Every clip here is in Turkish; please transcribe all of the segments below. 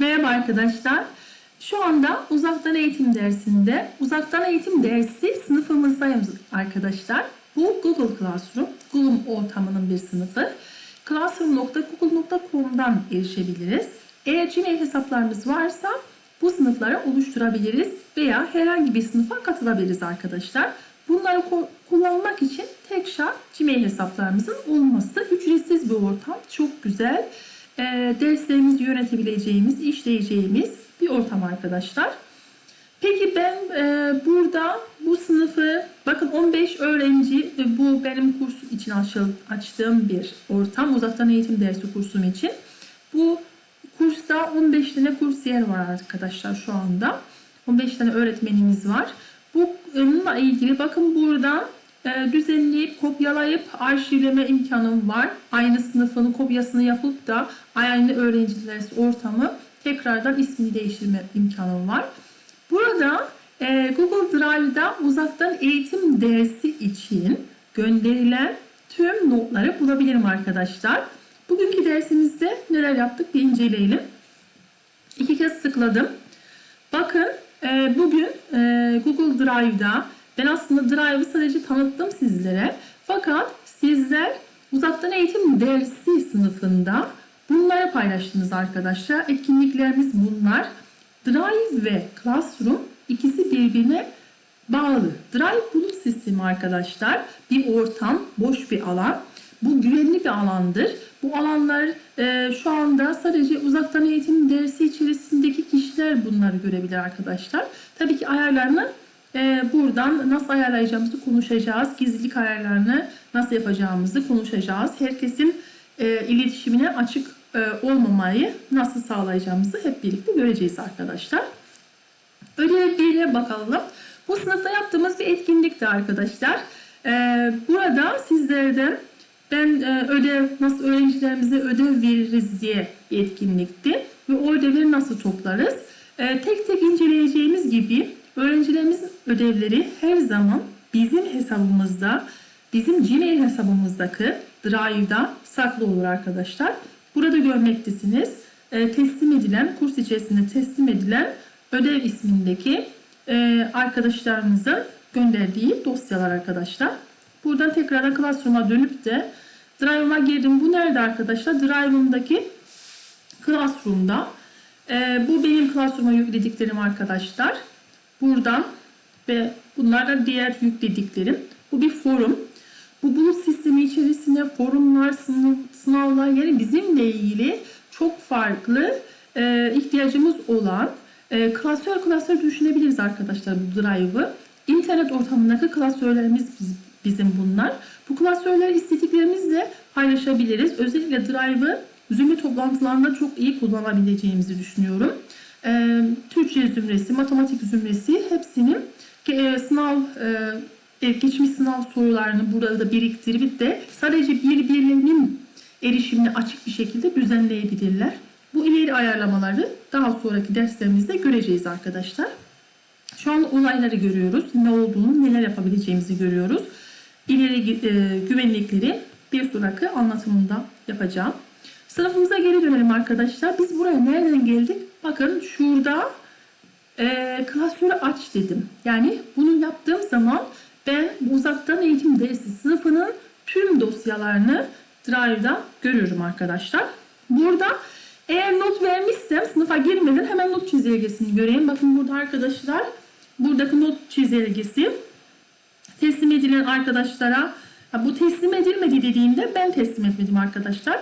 Merhaba arkadaşlar. Şu anda uzaktan eğitim dersinde, uzaktan eğitim dersi sınıfımızdayız arkadaşlar. Bu Google Classroom, Google ortamının bir sınıfı. Classroom.google.com'dan erişebiliriz. Eğer Gmail hesaplarımız varsa bu sınıfları oluşturabiliriz veya herhangi bir sınıfa katılabiliriz arkadaşlar. Bunları kullanmak için tek şart Gmail hesaplarımızın olması. Ücretsiz bir ortam, çok güzel. Ee, derslerimizi yönetebileceğimiz, işleyeceğimiz bir ortam arkadaşlar. Peki ben e, burada bu sınıfı bakın 15 öğrenci e, bu benim kurs için açtığım bir ortam uzaktan eğitim dersi kursum için. Bu kursta 15 tane kursiyer var arkadaşlar şu anda. 15 tane öğretmenimiz var. Bununla ilgili bakın burada e, düzenleyip kopyalayıp arşivleme imkanım var. Aynı sınıfın kopyasını yapıp da aynı öğrenciler ortamı tekrardan ismini değiştirme imkanım var. Burada e, Google Drive'da uzaktan eğitim dersi için gönderilen tüm notları bulabilirim arkadaşlar. Bugünkü dersimizde neler yaptık bir inceleyelim. İki kez tıkladım. Bakın e, bugün e, Google Drive'da ben aslında Drive'ı sadece tanıttım sizlere. Fakat sizler uzaktan eğitim dersi sınıfında bunları paylaştınız arkadaşlar. Etkinliklerimiz bunlar. Drive ve Classroom ikisi birbirine bağlı. Drive bulut sistemi arkadaşlar. Bir ortam, boş bir alan. Bu güvenli bir alandır. Bu alanlar e, şu anda sadece uzaktan eğitim dersi içerisindeki kişiler bunları görebilir arkadaşlar. Tabii ki ayarlarını e, buradan nasıl ayarlayacağımızı konuşacağız. Gizlilik ayarlarını nasıl yapacağımızı konuşacağız. Herkesin e, iletişimine açık e, olmamayı nasıl sağlayacağımızı hep birlikte göreceğiz arkadaşlar. Ödev 1'e bakalım. Bu sınıfta yaptığımız bir etkinlikti arkadaşlar. Ee, burada sizlerden ben e, ödev nasıl öğrencilerimize ödev veririz diye etkinlikti. Ve o ödevleri nasıl toplarız? Ee, tek tek inceleyeceğimiz gibi öğrencilerimizin ödevleri her zaman bizim hesabımızda, bizim Gmail hesabımızdaki Drive'da saklı olur arkadaşlar. Burada görmektesiniz. Ee, teslim edilen, kurs içerisinde teslim edilen ödev ismindeki e, arkadaşlarımızın gönderdiği dosyalar arkadaşlar. Buradan tekrardan Classroom'a dönüp de Drive'ıma girdim. Bu nerede arkadaşlar? Drive'ımdaki Classroom'da. E, bu benim Classroom'a yüklediklerim arkadaşlar. Buradan ve bunlar da diğer yüklediklerim. Bu bir forum. Bu bulut sistemi içerisinde forumlar, sınav, sınavlar yani bizimle ilgili çok farklı e, ihtiyacımız olan e, klasör klasör düşünebiliriz arkadaşlar bu Drive'ı. İnternet ortamındaki klasörlerimiz biz- bizim bunlar. Bu klasörleri istediklerimizle paylaşabiliriz. Özellikle Drive'ı Zoom toplantılarında çok iyi kullanabileceğimizi düşünüyorum. E, Türkçe zümresi, matematik zümresi hepsinin e, sınav e, geçmiş sınav sorularını burada biriktirip de sadece birbirlerinin erişimine açık bir şekilde düzenleyebilirler. Bu ileri ayarlamaları daha sonraki derslerimizde göreceğiz arkadaşlar. Şu an olayları görüyoruz. Ne olduğunu, neler yapabileceğimizi görüyoruz. İleri e, güvenlikleri bir sonraki anlatımında yapacağım. Sınıfımıza geri dönelim arkadaşlar. Biz buraya nereden geldik? Bakın şurada e, klasörü aç dedim. Yani bunu yaptığım zaman ben uzaktan eğitim dersi sınıfının tüm dosyalarını Drive'da görüyorum arkadaşlar. Burada eğer not vermişsem sınıfa girmeden hemen not çizelgesini göreyim. Bakın burada arkadaşlar buradaki not çizelgesi teslim edilen arkadaşlara bu teslim edilmedi dediğimde ben teslim etmedim arkadaşlar.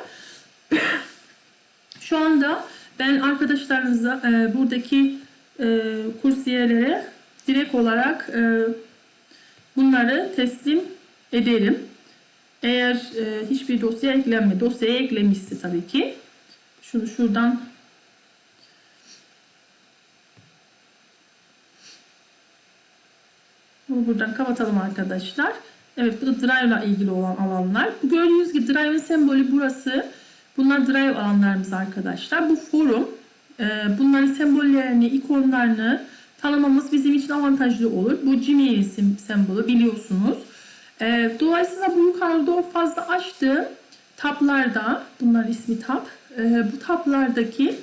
Şu anda ben arkadaşlarınıza e, buradaki e, kursiyerlere direkt olarak e, bunları teslim ederim. Eğer e, hiçbir dosya eklenme, dosyaya eklemişse tabii ki. Şunu şuradan bunu buradan kapatalım arkadaşlar. Evet bu da Drive ile ilgili olan alanlar. Gördüğünüz gibi Drive'ın sembolü burası. Bunlar Drive alanlarımız arkadaşlar. Bu forum. Ee, bunların sembollerini, ikonlarını tanımamız bizim için avantajlı olur. Bu Gmail sim sembolü biliyorsunuz. Ee, dolayısıyla bu yukarıda o fazla açtığım tablarda, bunların ismi tab, ee, bu tablardaki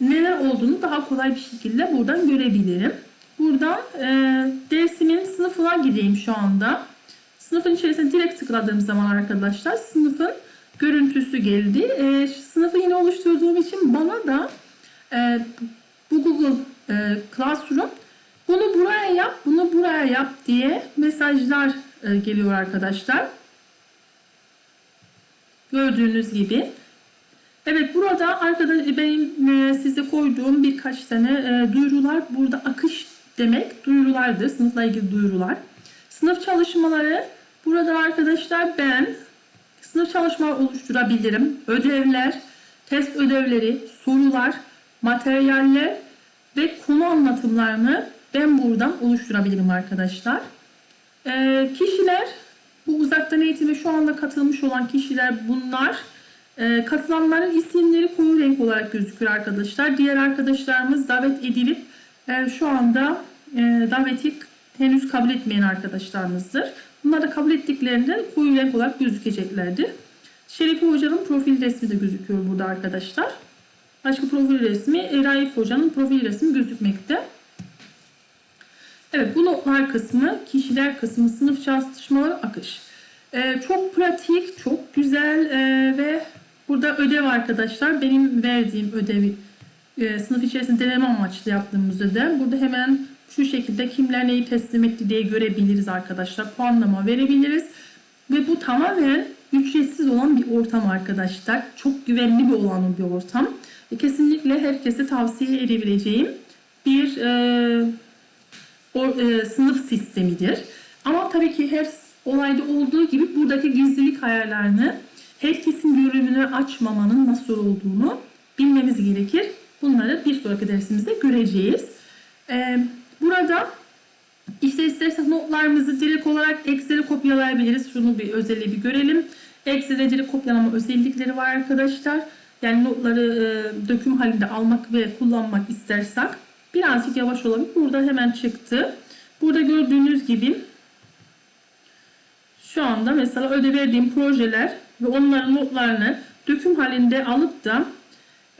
neler olduğunu daha kolay bir şekilde buradan görebilirim. Buradan e, dersimin sınıfına gireyim şu anda. Sınıfın içerisine direkt tıkladığım zaman arkadaşlar sınıfın görüntüsü geldi. E, sınıfı yine oluşturduğum için bana da e, bu Google e, Classroom bunu buraya yap, bunu buraya yap diye mesajlar e, geliyor arkadaşlar. Gördüğünüz gibi. Evet burada arkadaş benim e, size koyduğum birkaç tane e, duyurular burada akış demek duyurulardır. Sınıfla ilgili duyurular. Sınıf çalışmaları burada arkadaşlar ben sınıf çalışmaları oluşturabilirim. Ödevler, test ödevleri, sorular, materyaller ve konu anlatımlarını ben buradan oluşturabilirim arkadaşlar. E, kişiler bu uzaktan eğitime şu anda katılmış olan kişiler bunlar. E, katılanların isimleri koyu renk olarak gözüküyor arkadaşlar. Diğer arkadaşlarımız davet edilip e, şu anda e, daveti henüz kabul etmeyen arkadaşlarımızdır. Bunlar da kabul ettiklerinden koyu renk olarak gözükeceklerdir. Şerifi Hoca'nın profil resmi de gözüküyor burada arkadaşlar. Başka profil resmi, Raif Hoca'nın profil resmi gözükmekte. Evet bu notlar kısmı, kişiler kısmı, sınıf çalışmaları akış. Ee, çok pratik, çok güzel ee, ve burada ödev arkadaşlar. Benim verdiğim ödevi e, sınıf içerisinde deneme amaçlı yaptığımız ödev. Burada hemen şu şekilde kimler neyi teslim etti diye görebiliriz arkadaşlar. Puanlama verebiliriz. Ve bu tamamen ücretsiz olan bir ortam arkadaşlar. Çok güvenli bir olan bir ortam. Ve kesinlikle herkese tavsiye edebileceğim bir e, o, e, sınıf sistemidir. Ama tabii ki her olayda olduğu gibi buradaki gizlilik ayarlarını herkesin görünümünü açmamanın nasıl olduğunu bilmemiz gerekir. Bunları bir sonraki dersimizde göreceğiz. E, burada işte isterseniz notlarımızı direkt olarak Excel'e kopyalayabiliriz. Şunu bir özelliği bir görelim. Excel'de direkt kopyalama özellikleri var arkadaşlar. Yani notları e, döküm halinde almak ve kullanmak istersek birazcık yavaş olabilir. Burada hemen çıktı. Burada gördüğünüz gibi şu anda mesela ödev verdiğim projeler ve onların notlarını döküm halinde alıp da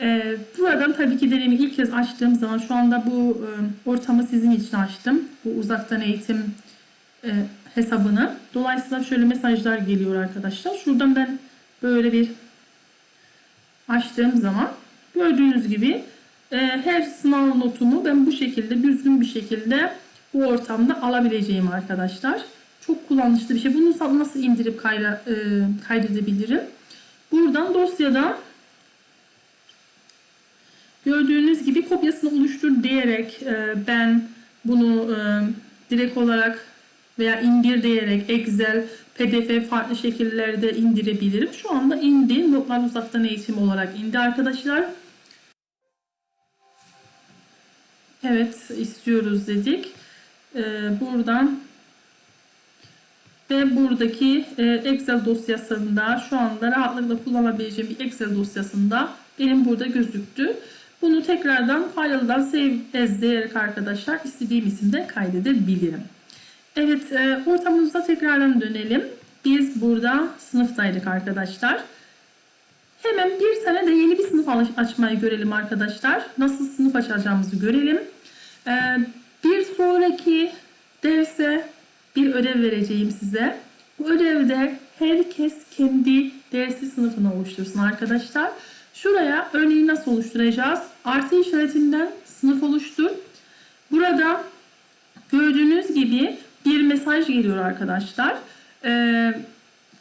e, buradan tabii ki deneyimi ilk kez açtığım zaman şu anda bu e, ortamı sizin için açtım. Bu uzaktan eğitim e, hesabını. Dolayısıyla şöyle mesajlar geliyor arkadaşlar. Şuradan ben böyle bir açtığım zaman gördüğünüz gibi e, her sınav notumu ben bu şekilde düzgün bir şekilde bu ortamda alabileceğim arkadaşlar. Çok kullanışlı bir şey. Bunu nasıl indirip kayda, e, kaydedebilirim? Buradan dosyadan gördüğünüz gibi kopyasını oluştur diyerek e, ben bunu e, direkt olarak veya indir diyerek Excel, PDF farklı şekillerde indirebilirim. Şu anda indi. Notlar uzaktan eğitim olarak indi arkadaşlar. Evet istiyoruz dedik. Ee, buradan ve buradaki e, Excel dosyasında şu anda rahatlıkla kullanabileceğim bir Excel dosyasında benim burada gözüktü. Bunu tekrardan file'dan save as diyerek arkadaşlar istediğim isimde kaydedebilirim. Evet e, ortamımıza tekrardan dönelim. Biz burada sınıftaydık arkadaşlar. Hemen bir tane de yeni bir sınıf açmayı görelim arkadaşlar. Nasıl sınıf açacağımızı görelim. Ee, bir sonraki derse bir ödev vereceğim size. Bu ödevde herkes kendi dersi sınıfını oluştursun arkadaşlar. Şuraya örneği nasıl oluşturacağız? Artı işaretinden sınıf oluştur. Burada gördüğünüz gibi bir mesaj geliyor arkadaşlar. Ee,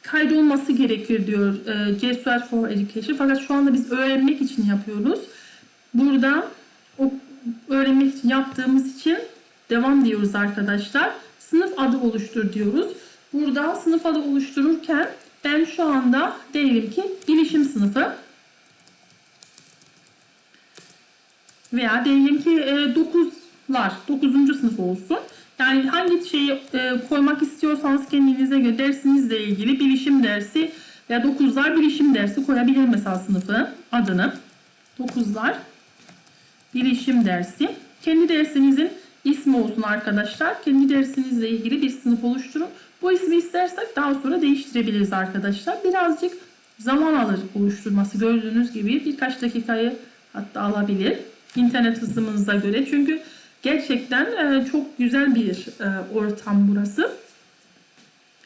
kaydolması gerekir diyor e, Jesuit for Education. Fakat şu anda biz öğrenmek için yapıyoruz. Burada o öğrenmek için yaptığımız için devam diyoruz arkadaşlar. Sınıf adı oluştur diyoruz. Burada sınıf adı oluştururken ben şu anda diyelim ki bilişim sınıfı veya diyelim ki 9'lar, 9. sınıf olsun. Yani hangi şeyi e, koymak istiyorsanız kendinize göre dersinizle ilgili bilişim dersi veya 9'lar bilişim dersi koyabilir mesela sınıfı adını. 9'lar bilişim dersi. Kendi dersinizin ismi olsun arkadaşlar. Kendi dersinizle ilgili bir sınıf oluşturun. Bu ismi istersek daha sonra değiştirebiliriz arkadaşlar. Birazcık zaman alır oluşturması. Gördüğünüz gibi birkaç dakikayı hatta alabilir. İnternet hızımıza göre. Çünkü gerçekten e, çok güzel bir e, ortam burası.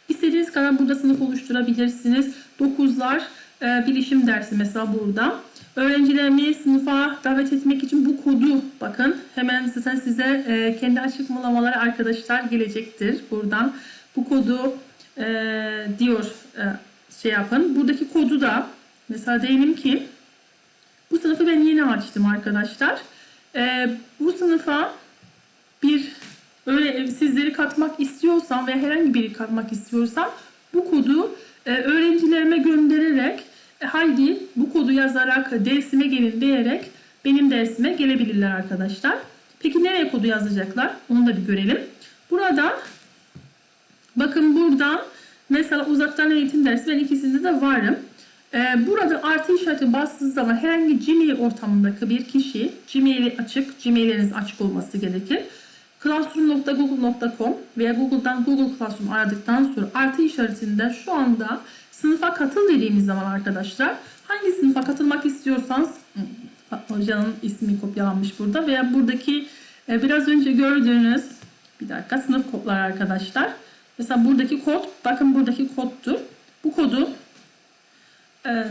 İstediğiniz kadar burada sınıf oluşturabilirsiniz. 9'lar e, bilişim dersi mesela burada. Öğrencilerimi sınıfa davet etmek için bu kodu bakın hemen zaten size e, kendi açıklamaları arkadaşlar gelecektir buradan. Bu kodu e, diyor e, şey yapın. Buradaki kodu da mesela diyelim ki bu sınıfı ben yeni açtım arkadaşlar. E, bu sınıfa bir öyle sizleri katmak istiyorsam veya herhangi biri katmak istiyorsam bu kodu e, öğrencilerime göndererek e, haydi bu kodu yazarak dersime gelin diyerek benim dersime gelebilirler arkadaşlar. Peki nereye kodu yazacaklar? Onu da bir görelim. Burada bakın buradan mesela uzaktan eğitim dersi ben ikisinde de varım. Ee, burada artı işareti bastığı zaman herhangi Gmail ortamındaki bir kişi Gmail'i açık, Gmail'leriniz açık olması gerekir. Classroom.google.com veya Google'dan Google Classroom aradıktan sonra artı işaretinde şu anda sınıfa katıl dediğimiz zaman arkadaşlar hangi sınıfa katılmak istiyorsanız hocanın ismi kopyalanmış burada veya buradaki e, biraz önce gördüğünüz bir dakika sınıf kodları arkadaşlar. Mesela buradaki kod bakın buradaki koddur. Bu kodu e,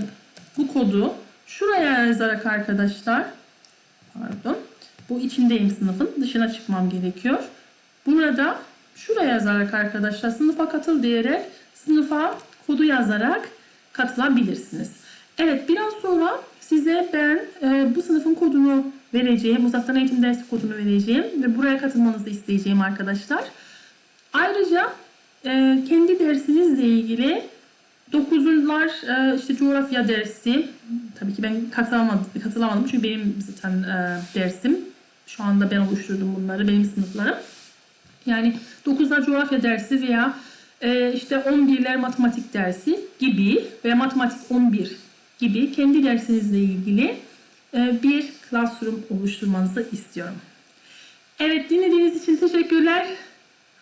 bu kodu şuraya yazarak arkadaşlar pardon bu içindeyim sınıfın dışına çıkmam gerekiyor. Burada şuraya yazarak arkadaşlar sınıfa katıl diyerek sınıfa kodu yazarak katılabilirsiniz. Evet biraz sonra size ben e, bu sınıfın kodunu vereceğim. Uzaktan eğitim dersi kodunu vereceğim ve buraya katılmanızı isteyeceğim arkadaşlar. Ayrıca e, kendi dersinizle ilgili 9'lar e, işte coğrafya dersi tabii ki ben katılamadım, katılamadım çünkü benim zaten e, dersim şu anda ben oluşturdum bunları benim sınıflarım. Yani 9'lar coğrafya dersi veya e, işte 11'ler matematik dersi gibi veya matematik 11 gibi kendi dersinizle ilgili e, bir classroom oluşturmanızı istiyorum. Evet dinlediğiniz için teşekkürler.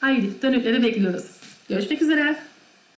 Haydi dönükleri bekliyoruz. Görüşmek üzere.